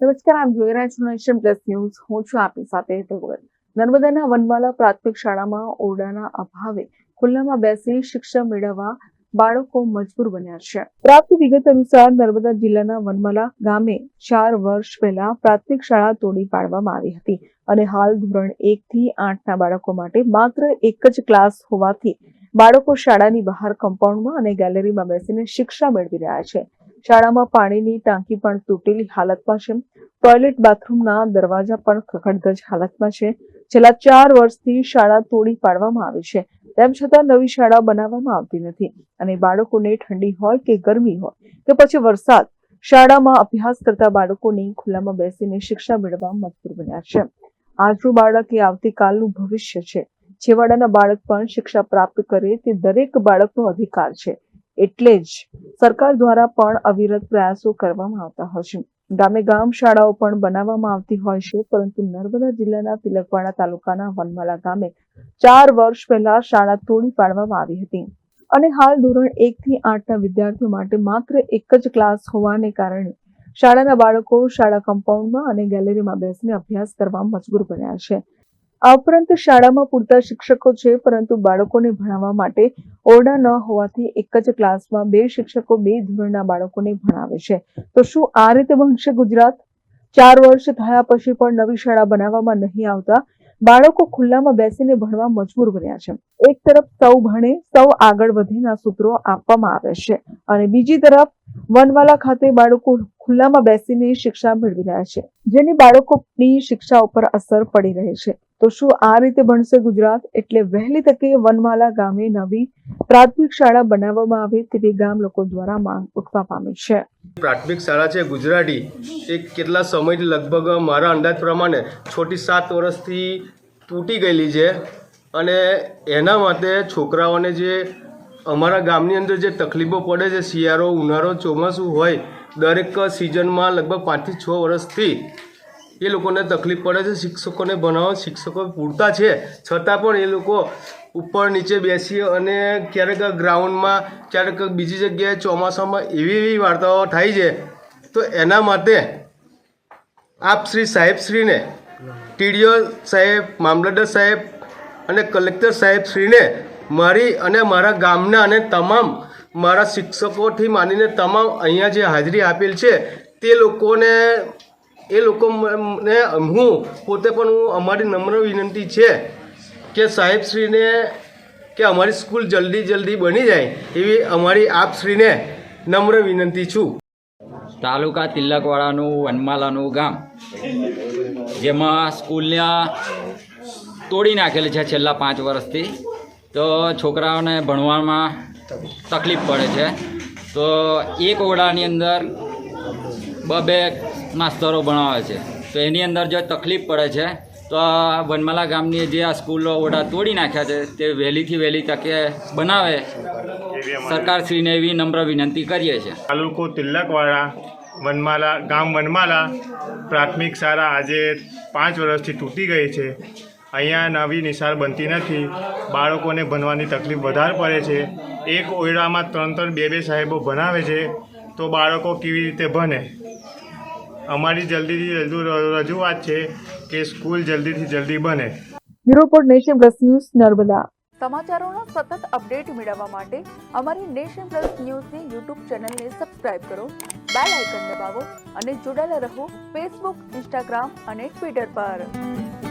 નમસ્કાર, આપ જોઈ રહ્યા છો નેશન ન્યૂઝ. હું છું આપની સાથે ભગવત નર્મદાના વનમાલા પ્રાથમિક શાળામાં ઓરડાના અભાવે ખુલ્લામાં બેસી શિક્ષણ મેળવવા બાળકો મજબૂર બન્યા છે. પ્રાપ્ત વિગત અનુસાર નર્મદા જિલ્લાના વનમાલા ગામે ચાર વર્ષ પહેલા પ્રાથમિક શાળા તોડી પાડવામાં આવી હતી અને હાલ ધોરણ એક થી આઠના બાળકો માટે માત્ર એક જ ક્લાસ હોવાથી બાળકો શાળાની બહાર કમ્પાઉન્ડમાં અને ગેલેરીમાં બેસીને શિક્ષા મેળવી રહ્યા છે. શાળામાં પાણીની ટાંકી પણ તૂટેલી હાલતમાં છે. ટોયલેટ બાથરૂમના દરવાજા પણ ખખડધજ હાલતમાં છે. છેલ્લા ચાર વર્ષથી શાળા તોડી પાડવામાં આવી છે. તેમ છતાં નવી શાળા બનાવવામાં આવતી નથી અને બાળકોને ઠંડી હોય કે ગરમી હોય કે પછી વરસાદ, શાળામાં અભ્યાસ કરતા બાળકોની ખુલ્લામાં બેસીને શિક્ષા મેળવવા મજબૂર બન્યા છે. આજનું બાળક એ આવતીકાલનું ભવિષ્ય છે. છેવાડાના બાળક પણ શિક્ષા પ્રાપ્ત કરે તે દરેક બાળકનો અધિકાર છે. એટલે જ સરકાર દ્વારા પણ અવિરત પ્રયાસો કરવામાં આવતા હોય છે ગામે ગામ શાળાઓ પણ બનાવવામાં આવતી હોય છે, પરંતુ નર્મદા જિલ્લાના તિલકવાડા તાલુકાના વનમાલા ગામે ચાર વર્ષ પહેલા શાળા તોડી પાડવામાં આવી હતી. અને હાલ ધોરણ એક થી આઠના વિદ્યાર્થીઓ માટે માત્ર એક જ ક્લાસ હોવાને કારણે શાળાના બાળકો શાળા કમ્પાઉન્ડમાં અને ગેલેરીમાં બેસીને અભ્યાસ કરવા મજબૂર બન્યા છે. આ ઉપરાંત શાળામાં પૂરતા શિક્ષકો છે, પરંતુ બાળકોને ભણાવવા માટે ઓરડા ન હોવાથી એક જ ક્લાસમાં બે શિક્ષકો બે ધોરણના બાળકોને ભણાવે છે. તો શું આ રીતે ભણશે ગુજરાત? ચાર વર્ષ થયા પછી પણ નવી શાળા બનાવવામાં નહીં આવતા. બાળકો ખુલ્લામાં બેસીને ભણવા મજબૂર બન્યા છે. એક તરફ સૌ ભણે, સૌ આગળ વધેના સૂત્રો આપવામાં આવે છે. અને બીજી તરફ વનવાલા ખાતે બાળકો ખુલ્લામાં બેસીને શિક્ષા મેળવી રહ્યા છે, જેની બાળકોની શિક્ષા ઉપર અસર પડી રહી છે. તો શું આ રીતે ભણશે ગુજરાત? એટલે વહેલી તકે વનમાલા ગામે નવી પ્રાથમિક શાળા બનાવવામાં આવે તેવી ગામ લોકો દ્વારા માંગ ઉઠવા પામી છે. પ્રાથમિક શાળા છે ગુજરાતી. એ કેટલા સમયથી લગભગ મારા અંદાજ પ્રમાણે છોટી સાત વર્ષથી તૂટી ગયેલી છે. અને એના માટે છોકરાઓને જે અમારા ગામની અંદર જે તકલીફો પડે છે, શિયાળો, ઉનાળો, ચોમાસું હોય, દરેક સિઝનમાં લગભગ પાંચથી છ વર્ષથી એ લોકોને તકલીફ પડે છે. શિક્ષકોને ભણાવવા શિક્ષકો પૂરતા છે. છતાં પણ એ લોકો ઉપર નીચે બેસી અને ક્યારેક ગ્રાઉન્ડમાં, ક્યારેક બીજી જગ્યાએ ચોમાસામાં એવી એવી વાર્તાઓ થાય છે. તો એના માટે આપ શ્રી સાહેબશ્રીને ટીડીઓ સાહેબ, મામલતદાર સાહેબ અને કલેક્ટર સાહેબશ્રીને મારી અને મારા ગામના અને તમામ મારા શિક્ષકોથી માંડીને તમામ અહીંયા જે હાજરી આપેલ છે, તે લોકોને, એ લોકોને હું પોતે પણ હું અમારી નમ્ર વિનંતી છે કે સાહેબશ્રીને કે અમારી સ્કૂલ જલ્દી જલ્દી બની જાય એવી અમારી આપશ્રીને નમ્ર વિનંતી છું. તાલુકા તિલકવાડાનું વનમાલાનું ગામ, જેમાં સ્કૂલના તોડી નાખેલી છે છેલ્લા પાંચ વર્ષથી. તો છોકરાઓને ભણવામાં તકલીફ પડે છે. તો એક ઓરડાની અંદર બ બે માસ્તરો ભણાવે છે. તો એની અંદર જો તકલીફ પડે છે, તો આ વનમાલા ગામની જે આ સ્કૂલો ઓરડા તોડી નાખ્યા છે, તે વહેલીથી વહેલી તકે બનાવે. સરકારશ્રીને એવી નમ્ર વિનંતી કરીએ છીએ. તાલુકો તિલકવાડા, વનમાલા, ગામ વનમાલા પ્રાથમિક શાળા આજે પાંચ વર્ષથી તૂટી ગઈ છે. અહીંયા નવી નિશાળ બનતી નથી. બાળકોને ભણવાની તકલીફ વધારે પડે છે. એક ઓયડામાં ત્રણ ત્રણ બે બે સાહેબો ભણાવે છે. તો બાળકો કેવી રીતે ભણે? અમારી જલ્દીથી જલ્દી રજૂઆત છે કે સ્કૂલ જલ્દીથી જલ્દી બને. Bureau nation plus news Narmada. સમાચારોનો સતત અપડેટ મેળવવા માટે અમારી નેશન પ્લસ ન્યૂઝની યુટ્યુબ ચેનલને સબસ્ક્રાઇબ કરો બેલ આઇકન દબાવો અને જોડાયેલા રહો ફેસબુક ઇન્સ્ટાગ્રામ અને ટ્વિટર પર.